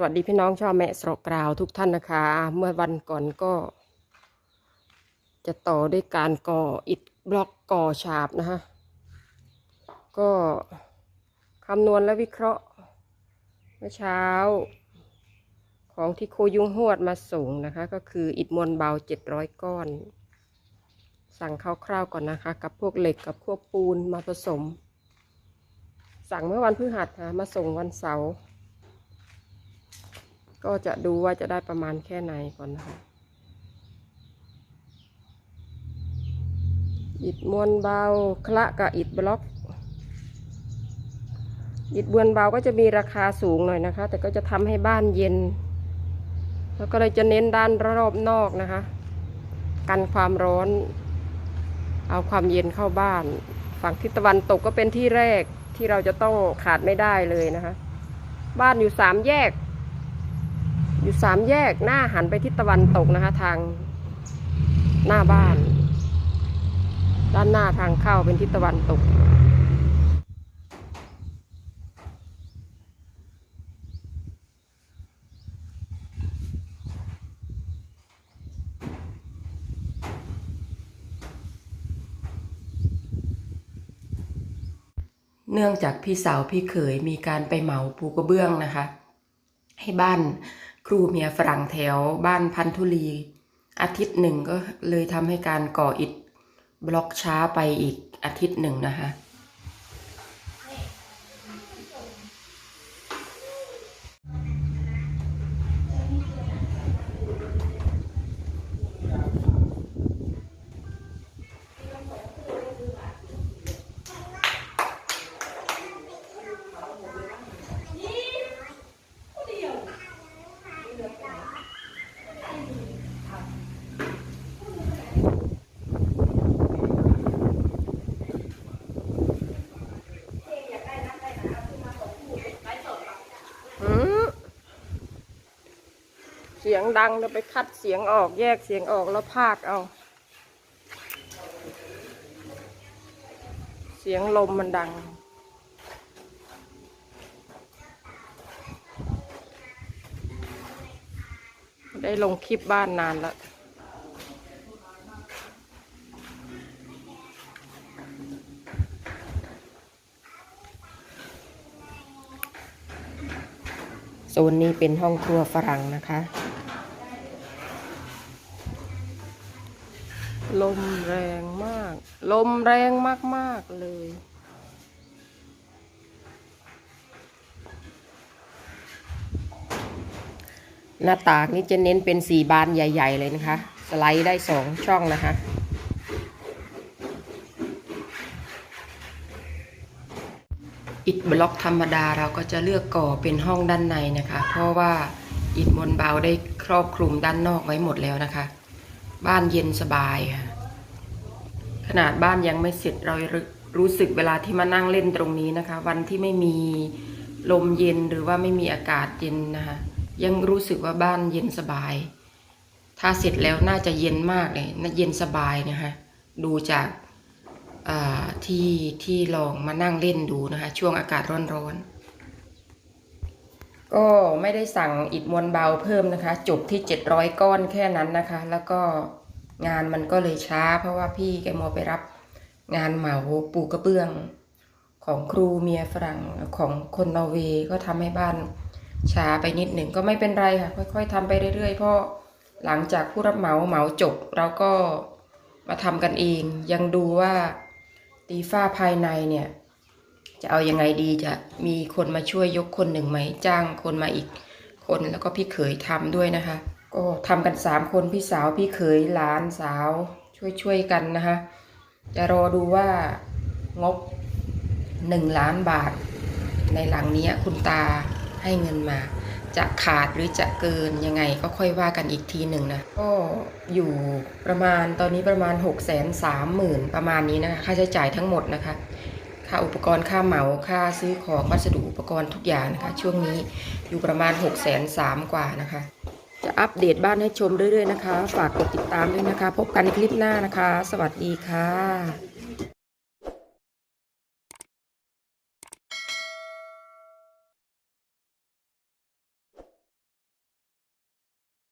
สวัสดีพี่น้องชาวแม่สระกราวทุกท่านนะคะ เมื่อวันก่อนก็ จะต่อด้วยการก่ออิฐบล็อกก่อฉาบนะคะก็คำนวณและวิเคราะห์ เมื่อเช้า ของที่โคยุงหวดมาส่งนะคะ ก็คืออิฐมวลเบาเจ็ดร้อยก้อน สั่งคร่าวๆก่อนนะคะ กับพวกเหล็กกับพวกปูนมาผสม สั่งเมื่อวันพฤหัสค่ะมาส่งวันเสาร์ ก็จะดูว่าจะได้ประมาณแค่ไหนก่อนนะคะอิฐมวลเบาคละกับอิฐบล็อกอิฐมวลเบาก็จะมีราคาสูงหน่อยนะคะ แต่ก็จะทำให้บ้านเย็น แล้วก็เลยจะเน้นด้านรอบนอกนะคะ กันความร้อน เอาความเย็นเข้าบ้าน ฝั่งทิศตะวันตกก็เป็นที่แรกที่เราจะต้องขาดไม่ได้เลยนะคะ บ้านอยู่สามแยก อยู่สามแยกหน้าหันไปทิศตะวันตกนะคะ ทางหน้าบ้าน ด้านหน้าทางเข้าเป็นทิศตะวันตก เนื่องจากพี่สาวพี่เขยมีการไปเหมาปูกระเบื้องนะคะ ให้บ้าน ครูเมียฝรั่งแถวบ้านพันธุลี อาทิตย์หนึ่งก็เลยทำให้การก่ออิฐบล็อกช้าไปอีกอาทิตย์หนึ่งนะคะ สียงดังเราไปคัดเสียงออกแยกเสียงออกแล้วพากเอา เสียงลมมันดัง ได้ลงคลิปบ้านนานแล้วโซนนี้เป็นห้องครัวฝรั่งนะคะ ลมแรงมาก ลมแรงมาก ๆ เลย หน้าต่างนี้จะเน้นเป็นสีบานใหญ่ ๆ เลยนะคะ สไลด์ได้สองช่องนะคะอิฐบล็อกธรรมดาเราก็จะเลือกก่อเป็นห้องด้านในนะคะ เพราะว่าอิฐมวลเบาได้ครอบคลุมด้านนอกไว้หมดแล้วนะคะ บ้านเย็นสบายค่ะขนาดบ้านยังไม่เสร็จเรารู้รู้สึกเวลาที่มานั่งเล่นตรงนี้นะคะ วันที่ไม่มีลมเย็นหรือว่าไม่มีอากาศเย็นนะคะยังรู้สึกว่าบ้านเย็นสบาย ถ้าเสร็จแล้วน่าจะเย็นมากเลยน่าเย็นสบายนะคะดูจากที่ที่ลองมานั่งเล่นดูนะคะ ช่วงอากาศร้อนๆ ก็ไม่ได้สั่งอิฐมวลเบาเพิ่มนะคะ จบที่ 700 ก้อนแค่นั้นนะคะ แล้วก็งานมันก็เลยช้า เพราะว่าพี่แกมัวไปรับงานเหมาปูกระเบื้อง ของครูเมียฝรั่งของคนนอร์เวย์ก็ทำให้บ้านช้าไปนิดหนึ่งก็ไม่เป็นไรค่ะ ค่อยๆทำไปเรื่อยๆเพราะหลังจากผู้รับเหมาเหมาจบเราก็มาทำกันเอง ยังดูว่าตีฝ้าภายในเนี่ย จะเอายังไงดีจะมีคนมาช่วยยกคนหนึ่งไหมจ้างคนมาอีกคนแล้วก็พี่เขยทำด้วยนะคะ ก็ทำกันสามคนพี่สาวพี่เขยหลานสาว ช่วยช่วยๆกันนะคะ จะรอดูว่างบหนึ่งล้านบาท ในหลังนี้คุณตาให้เงินมา จะขาดหรือจะเกินยังไงก็ค่อยว่ากันอีกทีหนึ่งนะก็อยู่ประมาณตอนนี้ประมาณ6กแสนสามหมื่นประมาณนี้นะคะค่าใช้จ่ายทั้งหมดนะคะ ค่าอุปกรณ์ค่าเหมาค่าซื้อของวัสดุอุปกรณ์ทุกอย่างนะคะ ช่วงนี้อยู่ประมาณ6กแสนสามกว่านะคะ จะอัปเดตบ้านให้ชมเรื่อยๆนะคะ ฝากกดติดตามด้วยนะคะ พบกันในคลิปหน้านะคะ สวัสดีค่ะ